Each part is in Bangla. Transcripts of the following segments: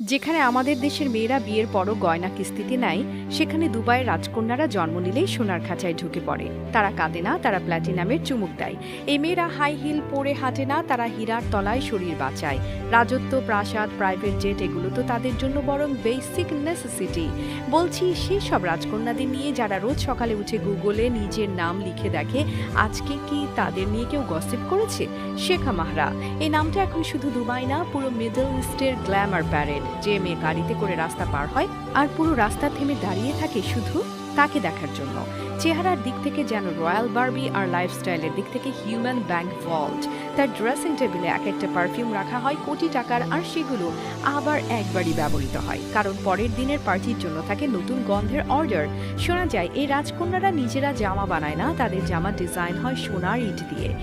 যেখানে আমাদের দেশের মেয়েরা বিয়ের পরও গয়না কিস্তিতে নেয়, সেখানে দুবাইয়ের রাজকন্যারা জন্ম নিলেই সোনার খাঁচায় ঢুকে পড়ে। তারা কাঁদে না, তারা প্ল্যাটিনামের চুমুক দেয়। এই মেয়েরা হাই হিল পরে হাঁটে না, তারা হীরার তলায় শরীর বাঁচায়। রাজত্ব, প্রাসাদ, প্রাইভেট জেট, এগুলো তো তাদের জন্য বরং বেসিক নেসেসিটি বলছি, সেই সব রাজকন্যাদের নিয়ে যারা রোজ সকালে উঠে গুগলে নিজের নাম লিখে দেখে, আজকে কি তাদের নিয়ে কেউ গসিপ করেছে? শেখা মাহরা। এই নামটা এখন শুধু দুবাই না, পুরো মিডল ইস্টের গ্ল্যামার প্যারেড যে মেয়ে গাড়িতে করে রাস্তা পার হয় আর পুরো রাস্তা থেমে দাঁড়িয়ে থাকে শুধু তাকে দেখার জন্য। চেহারার দিক থেকে যেন রয়্যাল বার্বি আর লাইফস্টাইলের দিক থেকে হিউম্যান ব্যাংক ভল্ট। তার ড্রেসিং টেবিলে এক একটা পারফিউম রাখা হয় কোটি টাকার আর সেগুলো আবার একবারই ব্যবহৃত হয়। কারণ পরের দিনের পার্টির জন্য থাকে নতুন গন্ধের অর্ডার। শোনা যায়, এই রাজকন্যারা নিজেরা জামা বানায় না, তাদের জামা ডিজাইন হয় সোনার ইট দিয়ে।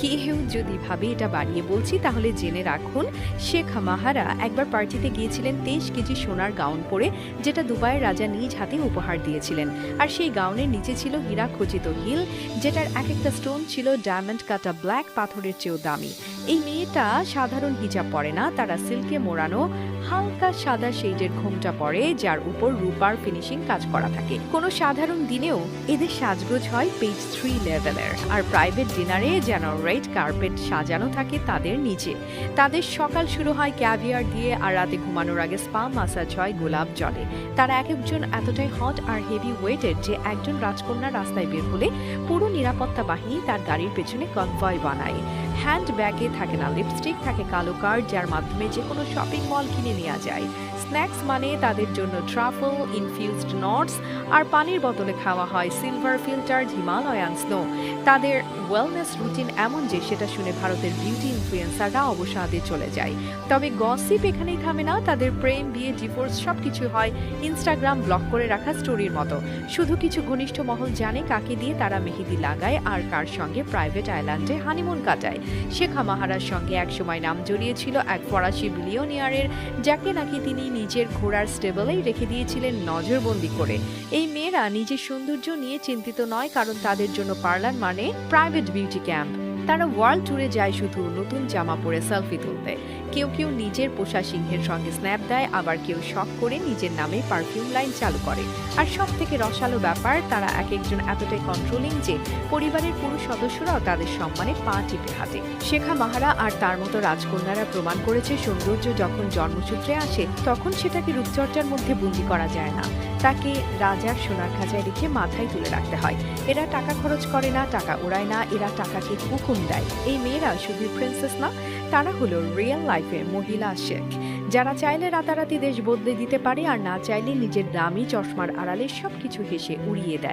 কেউ যদি ভাবে এটা বাড়িয়ে বলছি, তাহলে জেনে রাখুন, শেখ মাহারা একবার পার্টিতে গিয়েছিলেন তেইশ কেজি সোনার গাউন পরে, যেটা দুবাইয়ের রাজা নিজ হাতে উপহার দিয়েছিলেন। আর সেই গাউনের নিচে ছিল হীরা খচিত হিল, যেটার এক একটা স্টোন ছিল ডায়মন্ড কাটা ব্ল্যাক পাথরের চেয়েও দামি। এই মেয়েটা সাধারণ হিজাব পরে না, তারা সিল্কে মোড়ানো, হালকা সাদা শেডের ঘোমটা পরে, যার উপর রূপার ফিনিশিং কাজ করা থাকে। কোনো সাধারণ দিনেও এদের সাজগোজ হয় পেজ থ্রি লেভেলের, আর প্রাইভেট ডিনারে যেন রেড কার্পেট সাজানো থাকে তাদের নিচে। তাদের সকাল শুরু হয় ক্যাভিয়ার দিয়ে আর রাতে ঘুমানোর আগে স্পা মাসাজ হয় গোলাপ জলে। তারা এক একজন এতটাই হট আর হেভি ওয়েটেড যে একজন রাজকন্যা রাস্তায় বের হলে পুরো নিরাপত্তা বাহিনী তার গাড়ির পেছনে কনভয় বানায়। হ্যান্ড ব্যাগে থাকে না, লিপস্টিক থাকে কালো কার্ড, যার মাধ্যমে যে কোনো শপিং মল কিনে নেওয়া যায়। স্ন্যাক্স মানে তাদের জন্য ট্রাফল ইনফিউজড নটস আর পানির বোতলে খাওয়া হয় সিলভার ফিল্টার হিমালয়ান স্নো তাদের ওয়েলনেস রুটিন এমন যে সেটা শুনে ভারতের বিউটি ইনফ্লুয়েন্সাররা অবসাদে চলে যায়। তবে গসিপ এখানেই থামে না, তাদের প্রেম, বিয়ে ডিভোর্স সব কিছু হয় ইনস্টাগ্রাম ব্লক করে রাখা স্টোরির মতো। শুধু কিছু ঘনিষ্ঠ মহল জানে কাকে দিয়ে তারা মেহেদি লাগায় আর কার সঙ্গে প্রাইভেট আইল্যান্ডে হানিমুন কাটায়। শেখা মাহারার সঙ্গে একসময় নাম জড়িয়েছিল এক ফরাসি বিলিয়নিয়ারের, যাকে নাকি তিনি নিজের ঘোড়ার স্টেবলেই রেখে দিয়েছিলেন নজরবন্দি করে। এই মেয়েরা নিজের সৌন্দর্য নিয়ে চিন্তিত নয়, কারণ তাদের জন্য পার্লার মানে প্রাইভেট বিউটি ক্যাম্প। তারা ওয়ার্ল্ড ট্যুরে যায় শুধু নতুন জামা পরে সেলফি তুলতে। কেউ কেউ নিজের পোষা সিংহের সঙ্গে স্ন্যাপ দেয়, আবার কেউ শখ করে নিজের নামে পারফিউম লাইন চালু করে। আর সব থেকে রসালো ব্যাপার, তারা এক একজন এতটাই কন্ট্রোলিং যে পরিবারের পুরুষ সদস্যরাও তাদের সম্মানে পা টিপে হাঁটে। শেখা মাহারা আর তার মতো রাজকন্যারা প্রমাণ করেছে সৌন্দর্য যখন জন্মসূত্রে আসে, তখন সেটাকে রূপচর্চার মধ্যে বন্দি করা যায় না। তাকে রাজার সোনার খাঁচায় রেখে মাথায় তুলে রাখতে হয়। এরা টাকা খরচ করে না, টাকা ওড়ায় না, এরা টাকাকে হুকুম দেয় এই মেয়েরা শুধু প্রিন্সেস না, তারা হলো রিয়েল লাইফের মহিলা শেখ। যারা চাইলে রাতারাতি দেশ বদলে দিতে পারে আর না চাইলে নিজের দামি চশমার আড়ালে সব কিছু হেসে উড়িয়ে দেয়।